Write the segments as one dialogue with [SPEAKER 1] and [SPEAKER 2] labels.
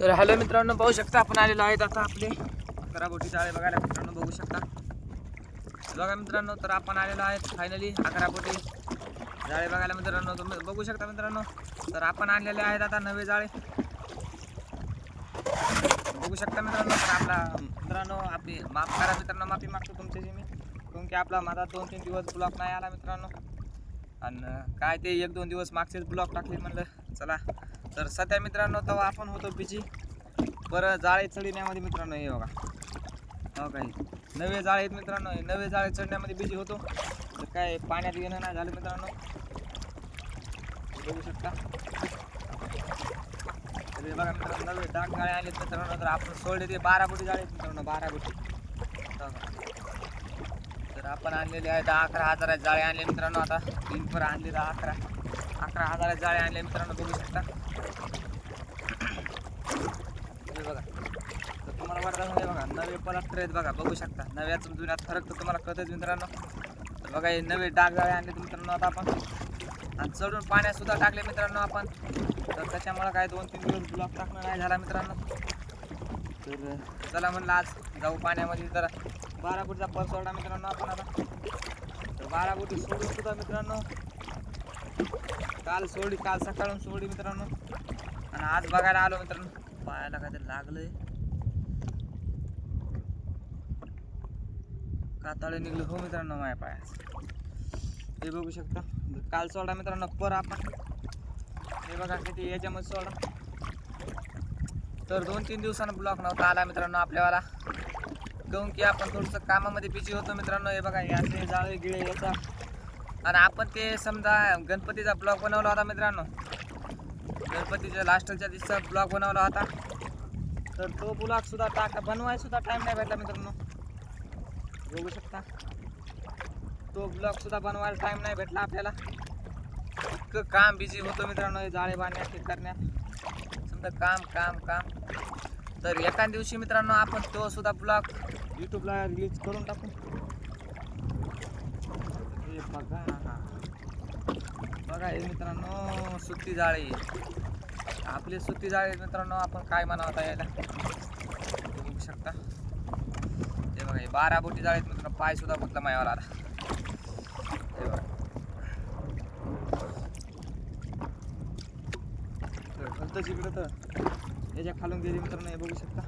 [SPEAKER 1] तर हॅलो मित्रांनो पाहू शकता आपण आलेलो आहेत आता आपले. अकरा बोटी जाळे बघायला मित्रांनो बघू शकता. बघा मित्रांनो तर आपण आलेलो आहेत फायनली अकरा बोटी. जाळे बघायला मित्रांनो तुम्ही बघू शकता मित्रांनो. तर आपण आणलेले आहेत आता नवे जाळे. बघू शकता मित्रांनो तर आपला मित्रांनो आपली माफ करा मित्रांनो माफी मागतो तुमच्याशी मी. कारण की आपला माझा दोन तीन दिवस ब्लॉक नाही आला मित्रांनो. आणि काय ते एक दोन दिवस मागचेच ब्लॉक टाकले म्हणलं. चला. तर सध्या मित्रांनो तेव्हा आपण होतो बिजी बरं जाळे चढण्यामध्ये मित्रांनो हे बघा. हो काही नवे जाळे आहेत मित्रांनो नवे जाळे चढण्यामध्ये बिजी होतो. तर काय पाण्यात येणं नाही झालं मित्रांनो. बघू शकता. तर हे बघा मित्रांनो नवे डाग जाळे आले मित्रांनो. तर आपण सोडले ते बारा कोटी जाळे आहेत मित्रांनो बारा कोटी हो का? तर आपण आणलेले आहेत अकरा हजाराचे जाळे आणले मित्रांनो. आता तीन पर आणले दहा अकरा. अकरा हजाराचे जाळे आणले मित्रांनो बघू शकता. हे बघा. तर तुम्हाला वाटत हे बघा नवे पलास्टर आहेत बघा बघू शकता. नव्याचं जुन्यात फरक तर तुम्हाला कळतच मित्रांनो. तर बघा हे नवे डाग जाळे आणले मित्रांनो आता आपण आणि चढून पाण्यातसुद्धा टाकले मित्रांनो आपण. तर त्याच्यामुळे काय दोन तीन दिवस गुलाब टाकणं नाही झाला मित्रांनो. तर चला म्हणलं आज जाऊ पाण्यामध्ये जरा. बारा फुटचा पर्स सोडा मित्रांनो आपण आता. तर बारा फुटी सोडून सुद्धा मित्रांनो काल सोडली काल सकाळून सोडली मित्रांनो. आणि आज बघायला आलो मित्रांनो. पायाला काहीतरी लागलंय. काताळे निघले हो मित्रांनो माझ्या पायात हे बघू शकता. काल सोडा मित्रांनो पर आपण. हे बघा किती याच्यामध्ये सोडा. तर दोन तीन दिवसानं ब्लॉक नव्हता आला मित्रांनो आपल्यावाला. काऊन की आपण थोडंसं कामामध्ये बिझी होतो मित्रांनो हे बघा याचे जाळे गिळे याचा. आणि आपण ते समजा गणपतीचा ब्लॉग बनवला होता मित्रांनो. गणपतीच्या लास्टच्या दिवसा ब्लॉग बनवला होता. तर तो ब्लॉग सुद्धा टाका बनवाय सुद्धा टाईम नाही भेटला मित्रांनो. बघू शकता. तो ब्लॉग सुद्धा बनवायला टाईम नाही भेटला आपल्याला. इतकं काम बिझी होतं मित्रांनो हे जाळे बांधण्यात हे करण्यात समजा काम काम काम. तर एका दिवशी मित्रांनो आपण तो सुद्धा ब्लॉग यूट्यूबला रिलीज करून टाकू. बघा बघा हे मित्रांनो सुट्टी जाळी. आपली सुट्टी जाळी मित्रांनो आपण काय म्हणावं आता यायला बघू शकता. हे बघा बारा बोटी जाळीत मित्रांनो पाय सुद्धा गुतला मायावर आला हे बघा. तर जिकडं तर. याच्या खालून गेली मित्रांनो हे बघू शकता.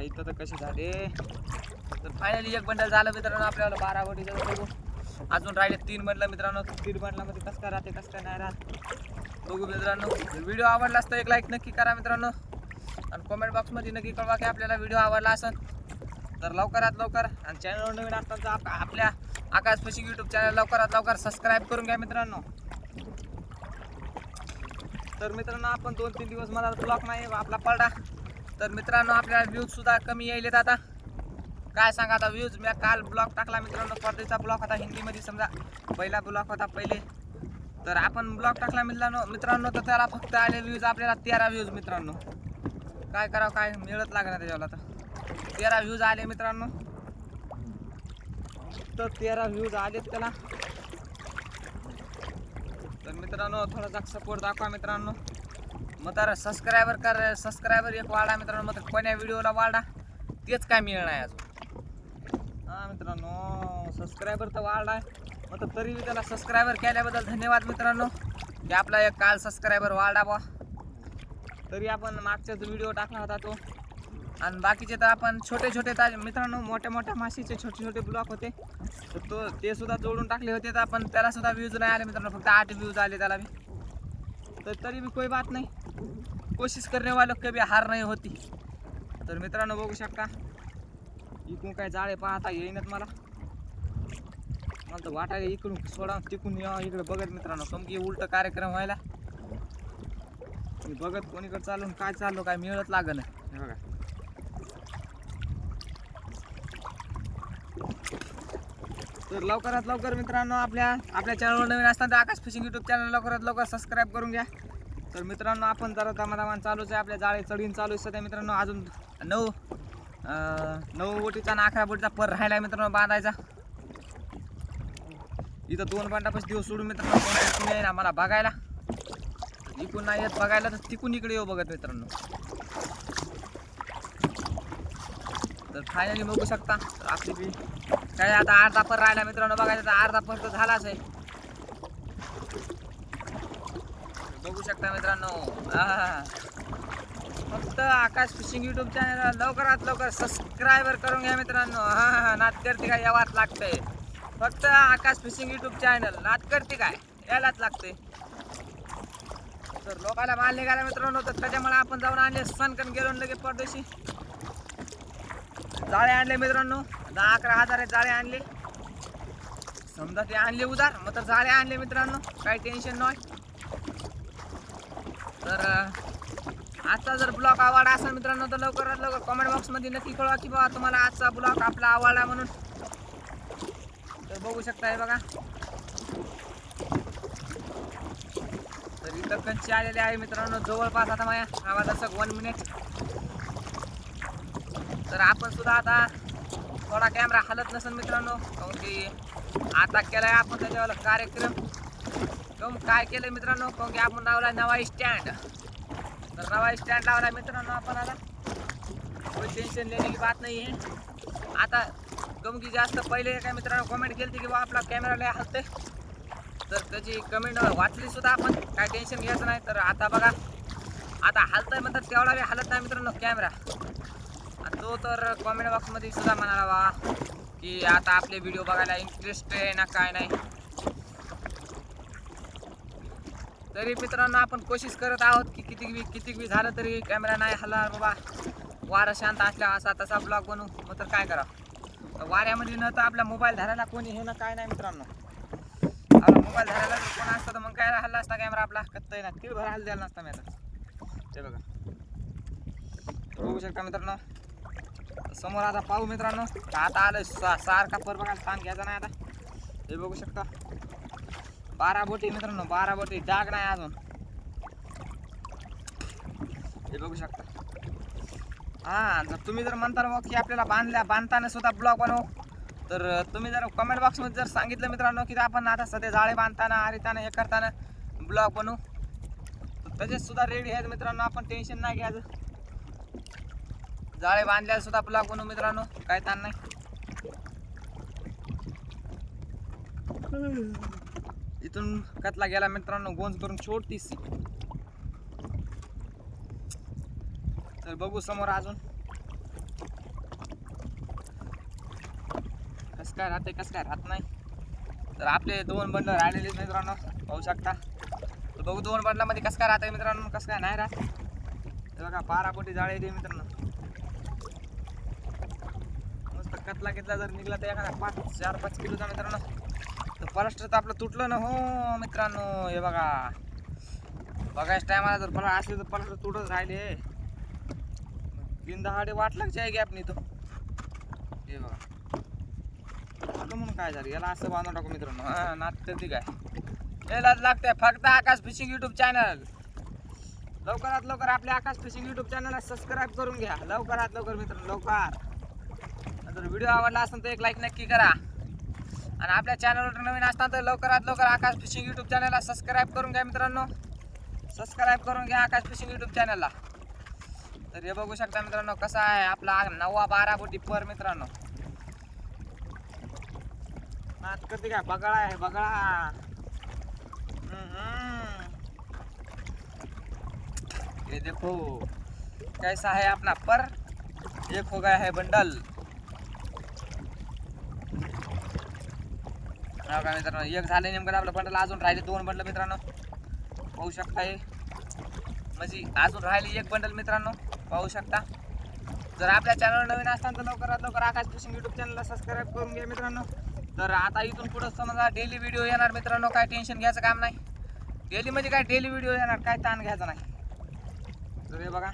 [SPEAKER 1] इथं तर कसे झाले? तर फायनली एक बंडल झालं मित्रांनो आपल्याला बारा बोटीचं बघू. अजून राहिले तीन बंडल मित्रांनो. तीन बंडलामध्ये कसं काय राहते कसं काय नाही राहत. बघू मित्रांनो. व्हिडिओ आवडला असता एक लाईक नक्की करा मित्रांनो. आणि कॉमेंट बॉक्समध्ये नक्की कळवा की आपल्याला व्हिडिओ आवडला असेल तर लवकरात लवकर. आणि चॅनलवर नवीन असताना आप आपल्या आकाश फिशिंग यूट्यूब चॅनल लवकरात लवकर सबस्क्राईब करून घ्या मित्रांनो. तर मित्रांनो आपण दोन तीन दिवस मला ब्लॉक नाही आपला पडला तर मित्रांनो आपल्याला व्ह्यूज सुद्धा कमी यायलेत आता. काय सांगा आता व्ह्यूज मी काल ब्लॉग टाकला मित्रांनो. परदेचा ब्लॉग होता. हिंदीमध्ये समजा पहिला ब्लॉग होता पहिले. तर आपण ब्लॉग टाकला मित्रांनो. मित्रांनो तर त्याला फक्त आले व्ह्यूज आपल्याला तेरा व्ह्यूज मित्रांनो. काय करावं काय मिळत लागणार त्याच्यावर आता. तेरा व्ह्यूज आले मित्रांनो. तर तेरा व्ह्यूज आलेत त्याला. तर मित्रांनो थोडासा सपोर्ट दाखवा मित्रांनो. मग तर सबस्क्रायबर कर सबस्क्रायबर एक वाढा मित्रांनो. मग कोण्या व्हिडिओला वाढा? तेच काय मिळणार आहे अजून. मित्रांनो सबस्क्रायबर तर वाढला आहे मग तरी मी त्याला सबस्क्रायबर केल्याबद्दल धन्यवाद मित्रांनो. की आपला एक काल सबस्क्रायबर वाढा बा तरी आपण मागच्याच व्हिडिओ टाकला होता तो. आणि बाकीचे तर आपण छोटे छोटे ताज मित्रांनो मोठ्या मोठ्या माशीचे छोटे छोटे ब्लॉक होते. तर तो ते सुद्धा जोडून टाकले होते. तर आपण त्याला सुद्धा व्ह्यूज नाही आले मित्रांनो फक्त आठ व्ह्यूज आले त्याला बी. तर तरी बी कोई बात नाही. कोशिश करणे वालों कभी हार नाही होती. तर मित्रांनो बघू शकता. इकडून काय जाळे पाहता येईनच मला. मला तर वाटायला इकडून सोडा तिकून या इकडे बघत मित्रांनो समकी उलट कार्यक्रम व्हायला. मी बघत कोणीकडे चालून काय चाललो काय मिळत लागन. हो बघा तर लवकरात लवकर मित्रांनो आपल्या आपल्या चॅनलवर नवीन असताना आकाश फिशिंग युट्यूब चॅनल लवकरात लवकर सबस्क्राईब करून घ्या. तर मित्रांनो आपण जरा दमादमान चालूच आहे आपल्या जाळे चढीन चालू आहे सध्या मित्रांनो अजून नऊ नऊ बोटीचा आणि अकरा बोटीचा पर राहिला मित्रांनो बांधायचा. इथं दोन बंडापाशी दिवस सोडून मित्रांनो कोण आहे ना मला बघायला. इकून नाही येत बघायला तर तिकून इकडे येऊ बघत मित्रांनो. तर फायनली बघू शकता. तर आपली बी काय आता अर्धा पर राहिला मित्रांनो बघायचं तर अर्धा पर तर झालाच आहे. बघू शकता मित्रांनो. फक्त आकाश फिशिंग युट्यूब चॅनल लवकरात लवकर सबस्क्रायबर करून घ्या मित्रांनो. हा हा नातकर्ती काय? यावाच लागतंय. फक्त आकाश फिशिंग युट्यूब चॅनल नातकर्ती काय? यायलाच लागते तर लोकाला माल निघाला मित्रांनो तर त्याच्यामुळे आपण जाऊन आणले सनकन गेलो लगे लगेच परदेशी. जाळे आणले मित्रांनो. दहा अकरा हजार जाळे आणले. समजा ते आणले उदार मग तर जाळे आणले मित्रांनो. काही टेन्शन नाही तर आजचा जर ब्लॉग आवडला असेल मित्रांनो तर लवकरात लवकर कमेंट बॉक्समध्ये नक्की कळवा की बाबा तुम्हाला आजचा ब्लॉग आपला आवडला म्हणून. तर बघू शकता हे बघा. तर इथं कंची आलेले आहे मित्रांनो जवळपास आता माझ्या असं वन मिनिट तर आपण सुद्धा आता थोडा कॅमेरा हलत नसेल मित्रांनो काहून की आता केलाय आपण त्याच्यावर कार्यक्रम. काय केलं मित्रांनो काहून की आपण लावला नवा स्टँड तर स्टँड लावला मित्रांनो आपण आता. कोणी टेन्शन देण्याची बात नाही आहे आता गमकी जास्त पहिले काय मित्रांनो कमेंट केली की बा आपला कॅमेरा लय हलते तर त्याची कमेंट वाचली सुद्धा आपण. काय टेन्शन घ्यायचं नाही. तर आता बघा. आता हलतंय म्हणतात तेवढा वेळ हलत नाही मित्रांनो कॅमेरा आणि तो तर कॉमेंट बॉक्समध्ये सुद्धा म्हणाला बा की आता आपले व्हिडिओ बघायला इंटरेस्ट आहे ना काय नाही. तरी मित्रांनो आपण कोशिश करत आहोत की किती बी किती बी झालं तरी कॅमेरा नाही हल्ला बाबा. वारं शांत असल्या असा तसा ब्लॉग बनवू मग तर काय करा वाऱ्यामध्ये न तर आपला मोबाईल धरायला कोणी हे ना काय नाही मित्रांनो. आपला मोबाईल धरायला कोण असतं तर मग काय हल्ला असता कॅमेरा आपला? कत्ता ना तिळ भर हल्ला द्यायला नसता मी आता. ते बघा. बघू शकता मित्रांनो. समोर आता पाहू मित्रांनो. आता आलं सा सारखा पर बघायला ताण घ्यायचा नाही आता. हे बघू शकता. बारा बोटी मित्रांनो बारा बोटी. डाग नाही अजून. हे बघू शकता. हा जर तुम्ही जर म्हणता ना हो की आपल्याला बांधल्या बांधताना सुद्धा ब्लॉग बनव तर तुम्ही जर कमेंट बॉक्समध्ये जर सांगितलं मित्रांनो की आपण आता सध्या जाळे बांधताना आरिताना हे करताना ब्लॉग बनवू तर सुद्धा रेडी आहेत मित्रांनो. आपण टेन्शन नाही घ्यायचं. जाळे बांधल्याला सुद्धा ब्लॉग बनवू मित्रांनो. काय ताण नाही. इथून कतला गेला मित्रांनो गोंज करून छोटीस तर बघू समोर अजून. कस काय राहते कस काय राहत नाही. तर आपले दोन बंड राहिलेले मित्रांनो पाहू शकता. तर बघू दोन बंडलामध्ये कस काय राहते मित्रांनो कस काय नाही राहत. तर बघा बारा कोटी जाळे दे मित्रांनो. मस्त कतला घेतला जर निघला तर एखादा पाच चार पाच किलोचा मित्रांनो. पलास्टर तर आपलं तुटलं ना हो मित्रांनो हे बघा. बघायच टायमाला जर पला असले तर पलास्टर तुटत राहिले. बिंदहाडे वाटलं लागते आहे गॅपनी तो? हे बघा. आता म्हणून काय झालं? याला असं बांधून टाकू मित्रांनो. हा नात करते काय? याला लागते फक्त आकाश फिशिंग युट्यूब चॅनल लवकरात लवकर आपल्या आकाश फिशिंग युट्यूब चॅनलला सबस्क्राईब करून घ्या. लवकरात लवकर मित्रांनो लवकर. जर व्हिडिओ आवडला असेल तर एक लाईक नक्की करा. आणि आपल्या चॅनलवर नवीन असताना तर लवकरात लवकर आकाश फिशिंग यूट्यूब चॅनलला सबस्क्राईब करून घ्या मित्रांनो. सबस्क्राईब करून घ्या आकाश फिशिंग यूट्यूब चॅनलला तर हे बघू शकता मित्रांनो कसा आहे आपला नववा बारा बोटी पर मित्रांनो. नाच करते काय बगळा आहे बगळा. ये देखो. कैसा है अपना पर? एक हो गया है बंडल. हा का मित्रांनो एक झाले नेमकं आपलं बंडल अजून राहिले दोन बंडल मित्रांनो. पाहू शकता हे म्हणजे अजून राहिले एक बंडल मित्रांनो पाहू शकता. जर आपल्या चॅनल नवीन असताना तर लवकरात लवकर आकाश फिशिंग युट्यूब चॅनलला सबस्क्राईब करून घ्या मित्रांनो. तर आता इथून पुढं समजा डेली व्हिडिओ येणार मित्रांनो काय टेन्शन घ्यायचं काम नाही. डेली म्हणजे काय डेली व्हिडिओ येणार काय ताण घ्यायचा नाही. तर हे बघा.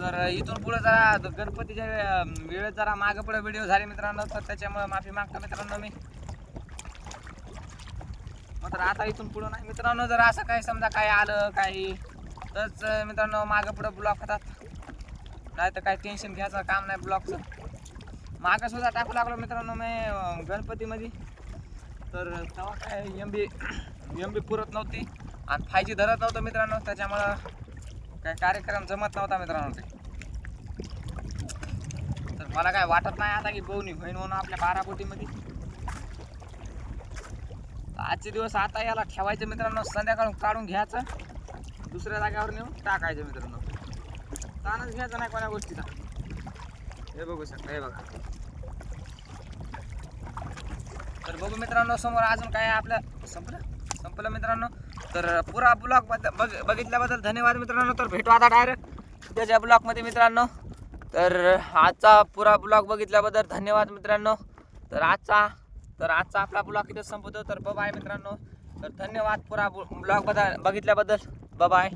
[SPEAKER 1] तर इथून पुढे जरा गणपतीच्या वेळेत जरा मागं पुढे व्हिडिओ झाले मित्रांनो तर त्याच्यामुळे माफी मागतो मित्रांनो मी. मग तर आता इथून पुढं नाही. मित्रांनो जर असं काही समजा काय आलं काही तरच मित्रांनो मागं पुढं ब्लॉक होतात. नाही तर काही टेन्शन घ्यायचं काम नाही ब्लॉकचं मागं सुद्धा टाकू लागलो मित्रांनो मी गणपतीमध्ये. तर तेव्हा काय एम बी एम बी पुरत नव्हती. आणि फायजी धरत नव्हतं मित्रांनो त्याच्यामुळं काय कार्यक्रम जमत नव्हता मित्रांनो. ते तर मला काय वाटत नाही आता की बोवणी होईन म्हणून आपल्या बारापोटीमध्ये. आजचे दिवस आता याला ठेवायचं मित्रांनो संध्याकाळून काढून घ्यायचं. दुसऱ्या जागेवर नेऊन टाकायचं मित्रांनो. ताणच घ्यायचा नाही कोणा गोष्टीचा. हे बघू शकता हे बघा. तर बघू मित्रांनो समोर अजून काय आहे आपलं? संपलं? संपलं मित्रांनो. तर पुरा ब्लॉग बघ बघितल्याबद्दल धन्यवाद मित्रांनो. तर भेटू आता डायरेक्ट त्याच्या ब्लॉगमध्ये मित्रांनो. तर आजचा पुरा ब्लॉग बघितल्याबद्दल धन्यवाद मित्रांनो. तर आजचा तर आजचा आपला ब्लॉग इथे संपवतो तर बाय मित्रांनो. तर धन्यवाद पुरा ब्लॉग बघितल्याबद्दल. बाय